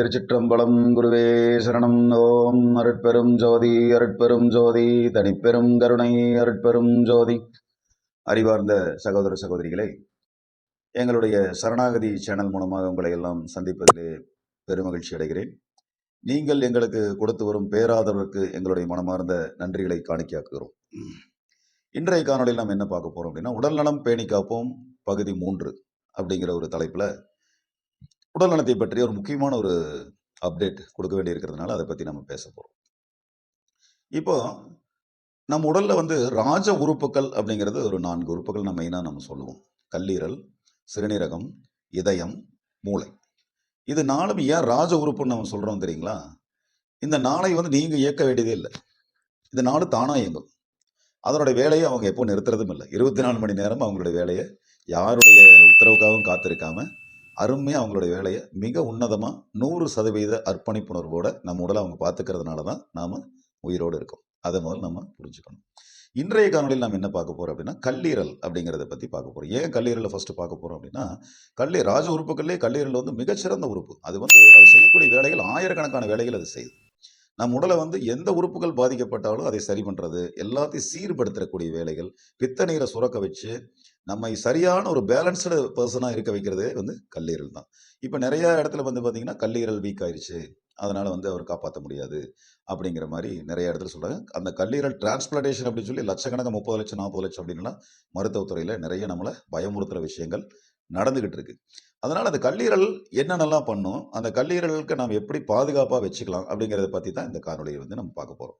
திருச்சிற்றம்பலம் குருவே சரணம். ஓம் அருட்பெரும் ஜோதி அருட்பெரும் ஜோதி தனிப்பெரும் கருணை அருட்பெரும் ஜோதி. அறிவார்ந்த சகோதர சகோதரிகளே எங்களுடைய சரணாகதி சேனல் மூலமாக உங்களை எல்லாம் சந்திப்பதிலே பெருமகிழ்ச்சி அடைகிறேன். நீங்கள் எங்களுக்கு கொடுத்து வரும் பேராதரவுக்கு எங்களுடைய மனமார்ந்த நன்றிகளை காணிக்காக்குகிறோம் இன்றைய காணொலியில் நாம் என்ன பார்க்க போகிறோம் அப்படின்னா உடல்நலம் பேணி காப்போம் பகுதி மூன்று அப்படிங்கிற ஒரு தலைப்பில் உடல் நலத்தை பற்றிய ஒரு முக்கியமான ஒரு அப்டேட் கொடுக்க வேண்டியிருக்கிறதுனால அதை பற்றி நம்ம பேச போகிறோம் இப்போ நம்ம உடலில் வந்து ராஜ உறுப்புகள் அப்படிங்கிறது ஒரு நான்கு உறுப்புகள் நம்ம மெயினாக நம்ம சொல்லுவோம். கல்லீரல் சிறுநீரகம் இதயம் மூளை. இது நாளும் ஏன் ராஜ உறுப்புன்னு நம்ம சொல்கிறோம் தெரியுங்களா? இந்த நாளை வந்து நீங்கள் இயக்க வேண்டியதே இல்லை. இந்த நாடு தானாக இயங்கும். அதனுடைய வேலையை அவங்க எப்போ நிறுத்துறதும் இல்லை. இருபத்தி நாலு மணி நேரம் அவங்களுடைய வேலையை யாருடைய உத்தரவுக்காகவும் காத்திருக்காமல் அருமையாக அவங்களுடைய வேலையை மிக உன்னதமாக நூறு சதவீத அர்ப்பணிப்புணர்வோடு நம்ம உடலை அவங்க பார்த்துக்கிறதுனால தான் நாம் உயிரோடு இருக்கோம். அதை முதல்ல நம்ம புரிஞ்சுக்கணும். இன்றைய காணொலியில் நாம் என்ன பார்க்க போகிறோம் அப்படின்னா கல்லீரல் அப்படிங்கிறத பற்றி பார்க்க போகிறோம் ஏன் கல்லீரலை ஃபஸ்ட்டு பார்க்க போகிறோம் அப்படின்னா கல்லீரல் ராஜ உறுப்புகள்லேயே கல்லீரல் வந்து மிகச்சிறந்த உறுப்பு. அது வந்து அது செய்யக்கூடிய வேலைகள் ஆயிரக்கணக்கான வேலைகள் அது செய்யுது. நம் உடலை வந்து எந்த உறுப்புகள் பாதிக்கப்பட்டாலும் அதை சரி பண்ணுறது எல்லாத்தையும் சீர்படுத்தக்கூடிய வேலைகள் பித்த நீரை சுரக்க வச்சு நம்மை சரியான ஒரு பேலன்ஸ்டு பர்சனாக இருக்க வைக்கிறதே வந்து கல்லீரல் தான். இப்போ நிறைய இடத்துல வந்து பார்த்தீங்கன்னா கல்லீரல் வீக் ஆயிடுச்சு அதனால் வந்து அவர் காப்பாற்ற முடியாது. அப்படிங்கிற மாதிரி நிறைய இடத்துல சொல்கிறாங்க அந்த கல்லீரல் டிரான்ஸ்பிளான்டேஷன் அப்படின்னு சொல்லி லட்சக்கணக்கம் முப்பது லட்சம் நாற்பது லட்சம் அப்படின்லாம் மருத்துவத்துறையில் நிறைய நம்மளை பயமுறுத்துகிற விஷயங்கள் நடந்துக்கிட்டு இருக்கு. அதனால் அந்த கல்லீரல் என்னென்னலாம் பண்ணும் அந்த கல்லீரலுக்கு நாம் எப்படி பாதுகாப்பாக வச்சுக்கலாம் அப்படிங்கிறத பற்றி தான் இந்த காணொலியை வந்து நம்ம பார்க்க போகிறோம்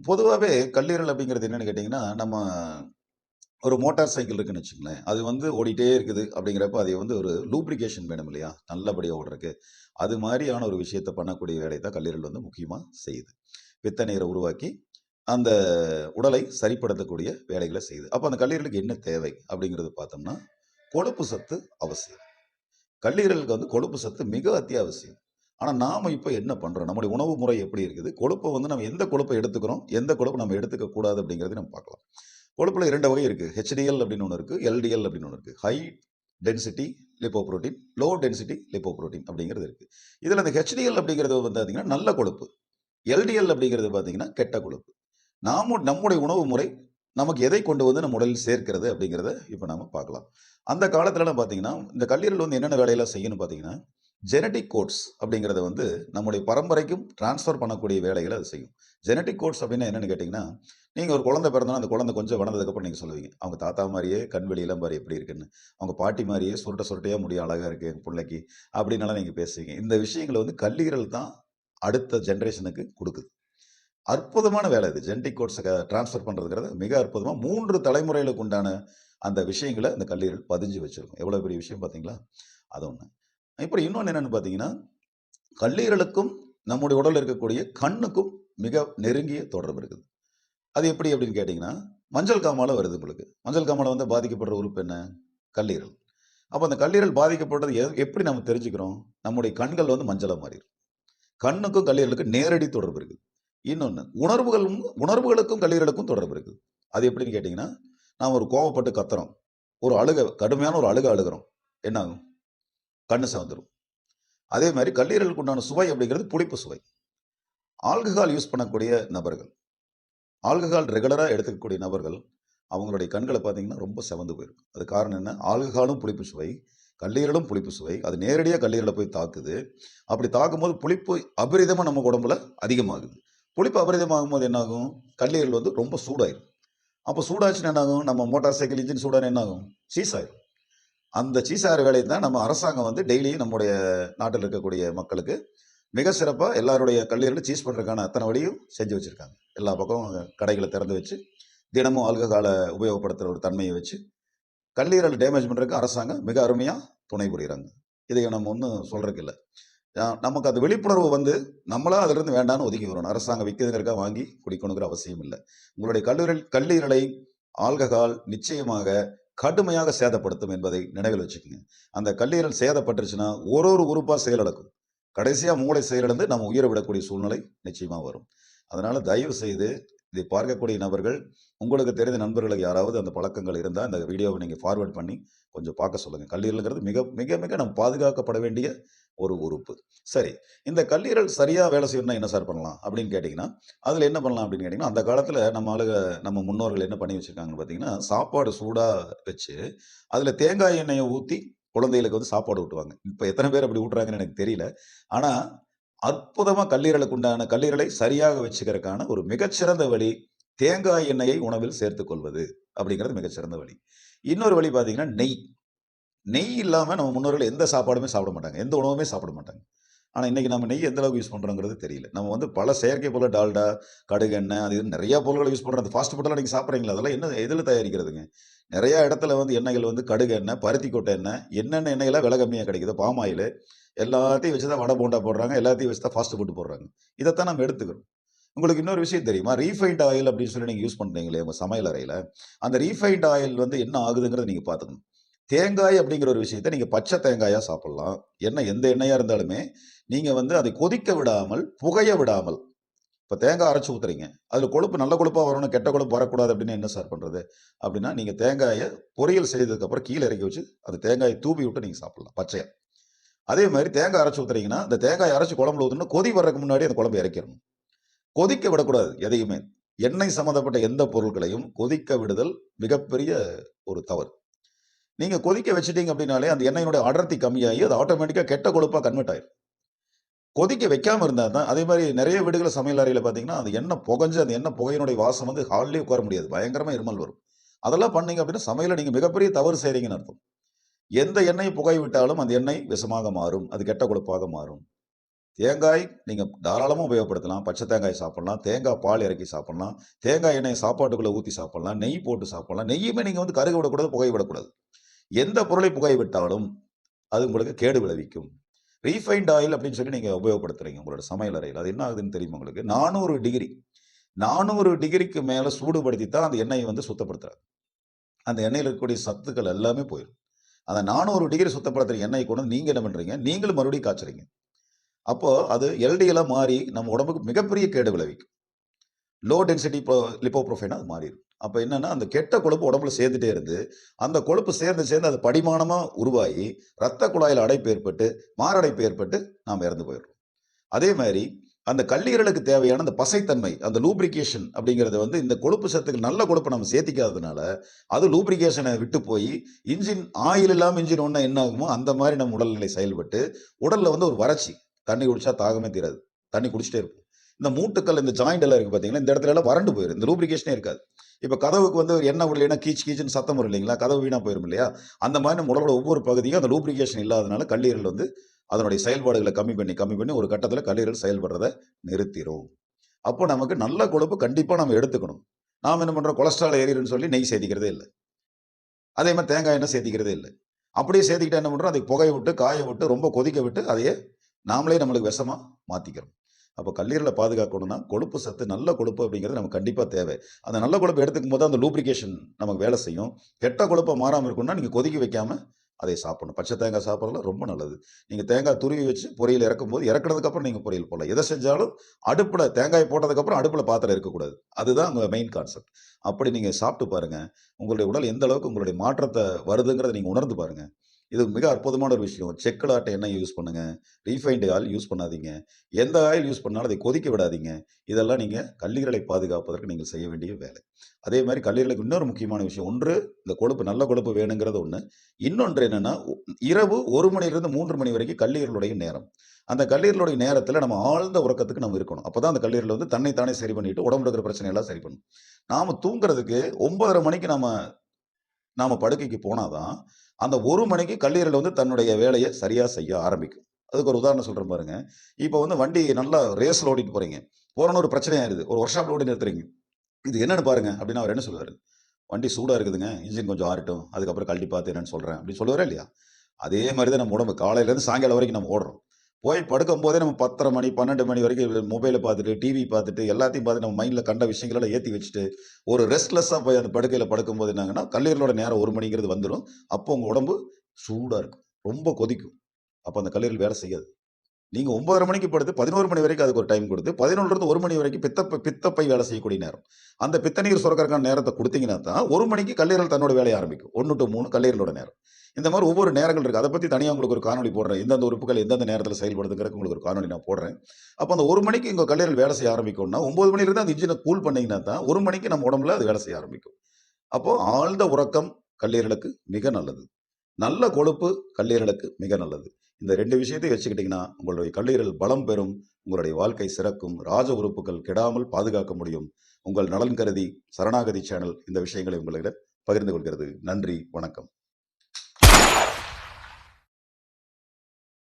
பொதுவாகவே கல்லீரல் அப்படிங்கிறது என்னென்னு கேட்டிங்கன்னா நம்ம ஒரு மோட்டார் சைக்கிள் இருக்குன்னு வச்சுங்களேன் அது வந்து ஓடிட்டே இருக்குது அப்படிங்கிறப்ப அதை வந்து ஒரு லூப்ரிகேஷன் வேணும் இல்லையா? நல்லபடியாக ஓடுறதுக்கு. அது மாதிரியான ஒரு விஷயத்தை பண்ணக்கூடிய வேலையை தான் கல்லீரல் வந்து முக்கியமாக செய்யுது. பித்த நீரை உருவாக்கி அந்த உடலை சரிப்படுத்தக்கூடிய வேலைகளை செய்யுது. அப்போ அந்த கல்லீரலுக்கு என்ன தேவை அப்படிங்கிறது பார்த்தோம்னா கொழுப்பு சத்து அவசியம். கல்லீரலுக்கு வந்து கொழுப்பு சத்து மிக அத்தியாவசியம். ஆனால் நாம் இப்போ என்ன பண்ணுறோம் நம்முடைய உணவு முறை எப்படி இருக்குது? கொழுப்பை வந்து நம்ம எந்த கொழுப்பை எடுத்துக்கிறோம்? எந்த கொழுப்பு நம்ம எடுத்துக்க கூடாது அப்படிங்கிறதையும் நம்ம பார்க்கலாம். கொழுப்பில் இரண்டு வகை இருக்குது ஹெச்டிஎல் அப்படின்னு ஒன்று இருக்குது எல்டிஎல் அப்படின்னு ஒன்று இருக்குது high density lipoprotein low density lipoprotein அப்படிங்கிறது இருக்குது இதில் அந்த ஹெச்டிஎல் அப்படிங்கிறது வந்து பார்த்தீங்கன்னா நல்ல கொழுப்பு. எல்டிஎல் அப்படிங்கிறது பார்த்தீங்கன்னா கெட்ட கொழுப்பு. நாம நம்முடைய உணவு முறை நமக்கு எதை கொண்டு வந்து நம்ம உடலில் சேர்க்கிறது அப்படிங்கிறத இப்போ நாம் பார்க்கலாம். அந்த காலத்துலலாம் பார்த்தீங்கன்னா இந்த கல்லீரல் வந்து என்னென்ன வேலையெல்லாம் செய்யணும் பார்த்தீங்கன்னா ஜெனட்டிக் கோட்ஸ் அப்படிங்கிறத வந்து நம்முடைய பரம்பரைக்கும் டிரான்ஸ்ஃபர் பண்ணக்கூடிய வேலைகளை அது செய்யும். ஜெனட்டிக் கோட்ஸ் அப்படின்னா என்னென்னு கேட்டிங்கன்னா நீங்கள் ஒரு குழந்தை பிறந்தனா அந்த குழந்தை கொஞ்சம் வளர்ந்ததுக்கப்புறம் நீங்கள் சொல்லுவீங்க. அவங்க தாத்தா மாதிரியே கண் வெளியெல்லாம் பாரு எப்படி இருக்குன்னு. அவங்க பாட்டி மாதிரியே சுருட்ட சுருட்டையாக முடியும் அழகாக இருக்குது எங்கள் பிள்ளைக்கு அப்படின்னாலாம் நீங்கள் பேசுவீங்க. இந்த விஷயங்களை வந்து கல்லீரல் தான் அடுத்த ஜென்ரேஷனுக்கு கொடுக்குது. அற்புதமான வேலை இது. ஜெனட்டிக் கோட்ஸை டிரான்ஸ்ஃபர் பண்ணுறதுங்கிறது மிக அற்புதமாக மூன்று தலைமுறைகளுக்கு உண்டான அந்த விஷயங்களை அந்த கல்லீரல் பதிஞ்சு வச்சுருக்கும். எவ்வளோ பெரிய விஷயம் பார்த்தீங்களா? அது ஒன்று இப்போ இன்னொன்று என்னென்னு பார்த்தீங்கன்னா கல்லீரலுக்கும் நம்முடைய உடலில் இருக்கக்கூடிய கண்ணுக்கும் மிக நெருங்கிய தொடர்பு இருக்குது. அது எப்படி அப்படின்னு கேட்டிங்கன்னா மஞ்சள் காமால வருது உங்களுக்கு. மஞ்சள் காமால வந்து பாதிக்கப்படுற உறுப்பு என்ன? கல்லீரல். அப்போ அந்த கல்லீரல் பாதிக்கப்படுறது எ- எப்படி நம்ம தெரிஞ்சுக்கிறோம்? நம்முடைய கண்கள் வந்து மஞ்சளாக மாறிடும். கண்ணுக்கும் கல்லீரலுக்கும் நேரடி தொடர்பு இருக்குது. இன்னொன்று உணர்வுகளும் உணர்வுகளுக்கும் கல்லீரலுக்கும் தொடர்பு இருக்குது. அது எப்படின்னு கேட்டிங்கன்னா நாம் ஒரு கோவப்பட்டு கத்துறோம். ஒரு அழுக கடுமையான ஒரு அழுக அழுகிறோம். என்ன ஆகும் கண்ணு சிவந்துடும் அதே மாதிரி கல்லீரலுக்கு உண்டான சுவை அப்படிங்கிறது புளிப்பு சுவை. ஆல்கஹால் யூஸ் பண்ணக்கூடிய நபர்கள் ஆல்கஹால் ரெகுலராக எடுத்துக்கக்கூடிய நபர்கள் அவங்களுடைய கண்களை பார்த்தீங்கன்னா ரொம்ப செவந்து போயிருக்கும் அது காரணம் என்ன? ஆல்கஹாலும் புளிப்பு சுவை கல்லீரலும் புளிப்பு சுவை. அது நேரடியாக கல்லீரலை போய் தாக்குது. அப்படி தாக்கும்போது புளிப்பு அபரிதமாக நம்ம உடம்புல அதிகமாகுது. புளிப்பு அபரிதமாகும் போது என்னாகும்? கல்லீரல் வந்து ரொம்ப சூடாயிரும். அப்போ சூடாச்சுன்னா என்னாகும்? நம்ம மோட்டார் சைக்கிள் இன்ஜின் சூடான என்னாகும்? சீஸ் ஆயிரும். அந்த சீசாறுகளை வேலையை தான் நம்ம அரசாங்கம் வந்து டெய்லியும் நம்முடைய நாட்டில் இருக்கக்கூடிய மக்களுக்கு மிக சிறப்பாக எல்லாருடைய கல்லீரல் சீஸ் பண்ணுறதுக்கான அத்தனை வழியும் செஞ்சு வச்சுருக்காங்க. எல்லா பக்கமும் கடைகளை திறந்து வச்சு தினமும் ஆல்கஹாலை உபயோகப்படுத்துகிற ஒரு தன்மையை வச்சு கல்லீரல் டேமேஜ் பண்ணுறதுக்கு அரசாங்கம் மிக அருமையாக துணை புரிகிறாங்க இதை நம்ம ஒன்றும் சொல்கிறதுக்கு இல்லை நமக்கு அது விழிப்புணர்வு வந்து நம்மளா அதிலிருந்து வேண்டாம்னு ஒதுக்கி வரணும் அரசாங்கம் விற்கிறதுங்கிறக்கா வாங்கி குடிக்கணுங்கிற அவசியம் இல்லை உங்களுடைய கல்லீரல் கல்லீரலை ஆல்கஹால் நிச்சயமாக கடுமையாக சேதப்படுத்தும் என்பதை நினைவில் வச்சுக்கோங்க. அந்த கல்லீரல் சேதப்பட்டுருச்சுன்னா ஒரு ஒரு உறுப்பாக செயலிழக்கும். கடைசியாக மூளை செயலிழந்து நம்ம உயிரை விடக்கூடிய சூழ்நிலை நிச்சயமாக வரும். அதனால் தயவு செய்து இதை பார்க்கக்கூடிய நபர்கள் உங்களுக்கு தெரிந்த நண்பர்களுக்கு யாராவது அந்த பழக்கங்கள் இருந்தால் அந்த வீடியோவை நீங்கள் ஃபார்வர்ட் பண்ணி கொஞ்சம் பார்க்க சொல்லுங்கள் கல்லீரலுங்கிறது மிக மிக மிக நம்ம பாதுகாக்கப்பட வேண்டிய ஒரு உறுப்பு. சரி இந்த கல்லீரல் சரியாக வேலை செய்யணும்னா என்ன சார் பண்ணலாம்? அப்படின்னு கேட்டிங்கன்னா அதில் என்ன பண்ணலாம் அப்படின்னு கேட்டிங்கன்னா அந்த காலத்தில் நம்ம ஆளுக நம்ம முன்னோர்கள் என்ன பண்ணி வச்சுருக்காங்கன்னு பார்த்தீங்கன்னா சாப்பாடு சூடாக வச்சு அதில் தேங்காய் எண்ணெயை ஊற்றி குழந்தைகளுக்கு வந்து சாப்பாடு ஊட்டுவாங்க. இப்போ எத்தனை பேர் அப்படி ஊட்டுறாங்கன்னு எனக்கு தெரியல. ஆனால் அற்புதமாக கல்லீரலுக்கு உண்டான கல்லீரலை சரியாக வச்சுக்கிறதுக்கான ஒரு மிகச்சிறந்த வழி தேங்காய் எண்ணெயை உணவில் சேர்த்துக்கொள்வது அப்படிங்கிறது மிகச்சிறந்த வழி. இன்னொரு வழி பார்த்தீங்கன்னா நெய். நெய் இல்லாமல் நம்ம முன்னோர்கள் எந்த சாப்பாடுமே சாப்பிட மாட்டாங்க. எந்த உணவுமே சாப்பிட மாட்டாங்க. ஆனால் இன்றைக்கி நம்ம நெய் எந்த அளவுக்கு யூஸ் பண்ணுறோங்கிறது தெரியல. நம்ம வந்து பல செயற்கை பொருள் டால்டா கடுகு எண்ணெய் அது நிறையா பொருட்களை யூஸ் பண்ணுறது ஃபாஸ்ட் ஃபுட்டெல்லாம் நீங்கள் சாப்பிட்றீங்களா? அதெல்லாம் என்ன எதில் தயாரிக்கிறதுங்க? நிறையா இடத்துல வந்து எண்ணெய்கள் வந்து கடுகு எண்ணெய் பருத்தி கொட்டை எண்ணெய் என்னென்ன எண்ணெயெல்லாம் விலை கம்மியாக கிடைக்குது பாம் ஆயில் எல்லாத்தையும் வச்சு தான் வடை போண்டா போடுறாங்க எல்லாத்தையும் வச்சு தான் ஃபாஸ்ட் ஃபுட் போடுறாங்க. இதைத்தான் நம்ம எடுத்துக்கிறோம். உங்களுக்கு இன்னொரு விஷயம் தெரியுமா? ரீஃபைண்ட் ஆயில் அப்படின்னு சொல்லி நீங்கள் யூஸ் பண்ணுறீங்களே உங்கள் சமையல் அறையில். அந்த ரீஃபைண்ட் ஆயில் வந்து என்ன ஆகுதுங்கிறத நீங்கள் பார்த்துக்கணும். தேங்காய் அப்படிங்கிற ஒரு விஷயத்தை நீங்கள் பச்சை தேங்காயாக சாப்பிட்லாம். எண்ணெய் எந்த எண்ணெயாக இருந்தாலுமே நீங்கள் வந்து அதை கொதிக்க விடாமல் புகைய விடாமல் இப்போ தேங்காய் அரைச்சி ஊற்றுறீங்க அதில் கொழுப்பு நல்ல கொழுப்பாக வரணும் கெட்ட கொழுப்பு வரக்கூடாது அப்படின்னு என்ன சார் பண்ணுறது அப்படின்னா நீங்கள் தேங்காயை பொரியல் செய்ததுக்கப்புறம் கீழே இறக்கி வச்சு அந்த தேங்காயை தூவி விட்டு நீங்கள் சாப்பிட்லாம் பச்சையாக அதே மாதிரி தேங்காய் அரைச்சி ஊற்றுறீங்கன்னா இந்த தேங்காய் அரைச்சி குழம்புல ஊற்றணும் கொதி வர்றதுக்கு முன்னாடி அந்த குழம்பு இறக்கிடணும். கொதிக்க விடக்கூடாது எதையுமே. எண்ணெய் சம்மந்தப்பட்ட எந்த பொருட்களையும் கொதிக்க விடுதல் மிகப்பெரிய ஒரு தவறு. நீங்கள் கொதிக்க வச்சிட்டீங்க அப்படின்னாலே அந்த எண்ணெயினுடைய அடர்த்தி கம்மியாகி அது ஆட்டோமேட்டிக்காக கெட்ட கொழுப்பாக கன்வெர்ட் ஆயிடும் கொதிக்க வைக்காம இருந்தால் தான் அதே மாதிரி நிறைய வீடுகளில் சமையல் அறையில் பார்த்தீங்கன்னா அந்த எண்ணெய் புகஞ்சு அந்த எண்ணெய் புகையினுடைய வாசம் வந்து ஹால்லேயே உட்கார முடியாது. பயங்கரமாக இருமல் வரும். அதெல்லாம் பண்ணீங்க அப்படின்னா சமையலை நீங்கள் மிகப்பெரிய தவறு செய்கிறீங்கன்னு அர்த்தம். எந்த எண்ணெய் புகை விட்டாலும் அந்த எண்ணெய் விஷமாக மாறும். அது கெட்ட கொழுப்பாக மாறும். தேங்காய் நீங்கள் தாராளமாக உபயோகப்படுத்தலாம். பச்சை தேங்காய் சாப்பிட்லாம். தேங்காய் பால் இறக்கி சாப்பிட்லாம். தேங்காய் எண்ணெய் சாப்பாட்டுக்குள்ளே ஊற்றி சாப்பிட்லாம். நெய் போட்டு சாப்பிட்லாம். நெய்யுமே நீங்கள் வந்து கருக விடக்கூடாது புகை விடக்கூடாது. எந்த பொருளை புகை விட்டாலும் அது உங்களுக்கு கேடு விளைவிக்கும். ரீஃபைண்ட் ஆயில் அப்படின்னு சொல்லி நீங்கள் உபயோகப்படுத்துறீங்க உங்களோட சமையல் அறையில். அது என்ன ஆகுதுன்னு தெரியுமா உங்களுக்கு? நானூறு டிகிரி. நானூறு டிகிரிக்கு மேலே சூடுபடுத்தி தான் அந்த எண்ணெயை வந்து சுத்தப்படுத்துறாங்க. அந்த எண்ணெயில் இருக்கக்கூடிய சத்துக்கள் எல்லாமே போயிடும் அந்த நானூறு டிகிரி சுத்தப்படுத்துகிற எண்ணெய் கொண்டு நீங்கள் என்ன பண்ணுறீங்க நீங்களும் மறுபடியும் காய்ச்சுறீங்க. அப்போது அது எல்டிஎலாக மாறி நம்ம உடம்புக்கு மிகப்பெரிய கேடு விளைவிக்கும். லோ டென்சிட்டி ப்ரோ லிப்போப்ரோஃபைனா அது மாறிடும். அப்போ என்னென்னா அந்த கெட்ட கொழுப்பு உடம்புல சேர்ந்துட்டே இருந்து அந்த கொழுப்பு சேர்ந்து சேர்ந்து அது படிமானமாக உருவாகி ரத்த குழாயில் அடைப்பு ஏற்பட்டு மாரடைப்பு ஏற்பட்டு நாம் இறந்து போயிடுறோம். அதே மாதிரி அந்த கல்லீரலுக்கு தேவையான அந்த பசைத்தன்மை அந்த லூப்ரிகேஷன் அப்படிங்கிறது வந்து இந்த கொழுப்பு சத்துக்கள் நல்ல கொழுப்பை நம்ம சேர்த்திக்காததுனால அது லூப்ரிகேஷனை விட்டு போய் இன்ஜின் ஆயில் இல்லாமல் இன்ஜின் ஒன்றா என்ன ஆகுமோ அந்த மாதிரி நம்ம உடல்நிலை செயல்பட்டு உடலில் வந்து ஒரு வறட்சி தண்ணி குடிச்சா தாகமே தீராது தண்ணி குடிச்சிட்டே இருக்கும் இந்த மூட்டுக்கள் இந்த ஜாயிண்ட் எல்லாம் இருக்குது பார்த்தீங்கன்னா இந்த இடத்துல எல்லாம் வறண்டு போயிடும் இந்த லூப்ரிகேஷனே இருக்காது. இப்போ கதவுக்கு வந்து ஒரு எண்ணெய் கீச் கீச்சுன்னு சத்தம் வரும் இல்லைங்களா கதவு வீணாக போயிடும் இல்லையா அந்த மாதிரி நம்ம உடலோட ஒவ்வொரு பகுதியும் அந்த லூப்ரிகேஷன் இல்லாதனால கல்லீரல் வந்து அதனுடைய செயல்பாடுகளை கம்மி பண்ணி கம்மி பண்ணி ஒரு கட்டத்தில் கல்லீரல் செயல்படுறதை நிறுத்திடும் அப்போ நமக்கு நல்ல கொழுப்பு கண்டிப்பாக நம்ம எடுத்துக்கணும். நாம் என்ன பண்ணுறோம் கொலஸ்ட்ரால் ஏறிடுன்னு சொல்லி நெய் சேர்த்திக்கிறதே இல்லை. அதே மாதிரி தேங்காய் எண்ணெய் சேர்த்திக்கிறதே இல்லை. அப்படியே சேர்த்திக்கிட்டா என்ன பண்ணுறோம் அதை புகைய விட்டு காய விட்டு ரொம்ப கொதிக்க விட்டு அதையே நாமளே நம்மளுக்கு விஷமாக மாற்றிக்கிறோம் அப்போ கல்லீரலை பாதுகாக்கணும்னா கொழுப்பு சத்து நல்ல கொழுப்பு அப்படிங்கிறது நமக்கு கண்டிப்பாக தேவை. அந்த நல்ல கொழுப்பு எடுத்துக்கும் போது அந்த லூப்ரிகேஷன் நமக்கு வேலை செய்யும். கெட்ட கொழுப்பை மாறாமல் இருக்கணும்னா நீங்கள் கொதிக்க வைக்காமல் அதை சாப்பிடணும். பச்சை தேங்காய் சாப்பிட்றதுல ரொம்ப நல்லது. நீங்கள் தேங்காய் துருவி வச்சு பொரியல் இறக்கும் போது இறக்குனதுக்கப்புறம் நீங்கள் பொரியல் போடலாம். எதை செஞ்சாலும் அடுப்பில் தேங்காய் போட்டதுக்கப்புறம் அடுப்பில் பாத்திரம் இருக்கக்கூடாது. அதுதான் உங்கள் மெயின் கான்செப்ட் அப்படி நீங்கள் சாப்பிட்டு பாருங்கள் உங்களுடைய உடல் எந்த அளவுக்கு உங்களுடைய மாற்றத்தை வருதுங்கிறத நீங்கள் உணர்ந்து பாருங்கள் இது மிக அற்புதமான ஒரு விஷயம். செக்கில் ஆட்டை எண்ணெய் யூஸ் பண்ணுங்க? ரீஃபைண்டு ஆயில் யூஸ் பண்ணாதீங்க. எந்த ஆயில் யூஸ் பண்ணாலும் அதை கொதிக்க விடாதீங்க. இதெல்லாம் நீங்கள் கல்லீரலை பாதுகாப்பதற்கு நீங்கள் செய்ய வேண்டிய வேலை. அதே மாதிரி கல்லீரலுக்கு இன்னொரு முக்கியமான விஷயம். ஒன்று இந்த கொழுப்பு நல்ல கொழுப்பு வேணுங்கிறது ஒன்று இன்னொன்று என்னென்னா இரவு ஒரு மணிலிருந்து மூன்று மணி வரைக்கும் கல்லீரலுடைய நேரம். அந்த கல்லீரலுடைய நேரத்தில் நம்ம ஆழ்ந்த உறக்கத்துக்கு நம்ம இருக்கணும். அப்போ தான் அந்த கல்லீரல் வந்து தன்னைத்தானே சரி பண்ணிட்டு உடம்புல இருக்கிற பிரச்சனையெல்லாம் சரி பண்ணும். நாம் தூங்குறதுக்கு ஒன்பதரை மணிக்கு நம்ம நாம் படுக்கைக்கு போனாதான் அந்த ஒரு மணிக்கு கல்லீரல் வந்து தன்னுடைய வேலையை சரியாக செய்ய ஆரம்பிக்கும். அதுக்கு ஒரு உதாரணம் சொல்கிறேன் பாருங்க. இப்போ வந்து வண்டி நல்லா ரேஸில் ஓட்டிட்டு போகிறீங்க போகிறோன்னு ஒரு பிரச்சனை ஆயிருது ஒரு ஒர்க் ஷாப்பில் ஓடி நிறுத்துறீங்க. இது என்னென்னு பாருங்க அப்படின்னு அவர் என்ன சொல்லுவார்? வண்டி சூடாக இருக்குதுங்க. இன்ஜின் கொஞ்சம் ஆறட்டும். அதுக்கப்புறம் கழட்டி பார்த்து என்னன்னு சொல்கிறேன் அப்படின்னு சொல்லுவாரா இல்லையா? அதே மாதிரி தான் நம்ம உடம்பு. காலையிலேருந்து சாயங்காலம் வரைக்கும் நம்ம ஓடுறோம். போய் படுக்கும் போதே நம்ம பத்தரை மணி பன்னெண்டு மணி வரைக்கும் மொபைலை பார்த்துட்டு டிவி பார்த்துட்டு எல்லாத்தையும் பார்த்து நம்ம மைண்டில் கண்ட விஷயங்களெல்லாம் ஏற்றி வச்சுட்டு ஒரு ரெஸ்ட்லெஸ்ஸாக போய் அந்த படுக்கையில் படுக்கும்போது என்னங்கன்னா கல்லீரலோட நேரம் ஒரு மணிங்கிறது வந்துடும் அப்போ உங்கள் உடம்பு சூடாக இருக்கும். ரொம்ப கொதிக்கும். அப்போ அந்த கல்லீரல் வேலை செய்யாது. நீங்கள் ஒன்பதரை மணிக்கு படுத்து பதினோரு மணி வரைக்கும் அதுக்கு ஒரு டைம் கொடுத்து பதினொன்றுலேருந்து ஒரு மணி வரைக்கும் பித்த பித்தப்பை வேலை செய்யக்கூடிய நேரம். அந்த பித்த நீர் சுரக்கிறக்கான நேரத்தை கொடுத்தீங்கன்னா தான் ஒரு மணிக்கு கல்லீரல் தன்னோட வேலையை ஆரம்பிக்கும். ஒன்று டு மூணு கல்லீரலோட நேரம். இந்த மாதிரி ஒவ்வொரு நேரங்கள் இருக்குது அதை பற்றி தனியாக உங்களுக்கு ஒரு காணொலி போடுறேன். எந்தெந்த உறுப்புகள் எந்தெந்த நேரத்தில் செயல்படுதுங்கிறதுக்கு உங்களுக்கு ஒரு காணொலி நான் போடுறேன். அப்போ அந்த ஒரு மணிக்கு எங்கள் கல்லீரல் வேலை செய்ய ஆரம்பிக்கும்னா ஒம்பது மணிலேருந்து அந்த இன்ஜினை கூல் பண்ணிங்கன்னா தான் ஒரு மணிக்கு நம்ம உடம்புல அது வேலை செய்ய ஆரம்பிக்கும். அப்போது ஆழ்ந்த உறக்கம் கல்லீரலுக்கு மிக நல்லது. நல்ல கொழுப்பு கல்லீரலுக்கு மிக நல்லது. இந்த ரெண்டு விஷயத்தையும் வச்சுக்கிட்டிங்கன்னா உங்களுடைய கல்லீரல் பலம் பெறும் உங்களுடைய வாழ்க்கை சிறக்கும் ராஜ உறுப்புகள் கெடாமல் பாதுகாக்க முடியும். உங்கள் நலன் கருதி சரணாகதி சேனல் இந்த விஷயங்களை உங்களிடம் பகிர்ந்து கொள்கிறது. நன்றி வணக்கம்.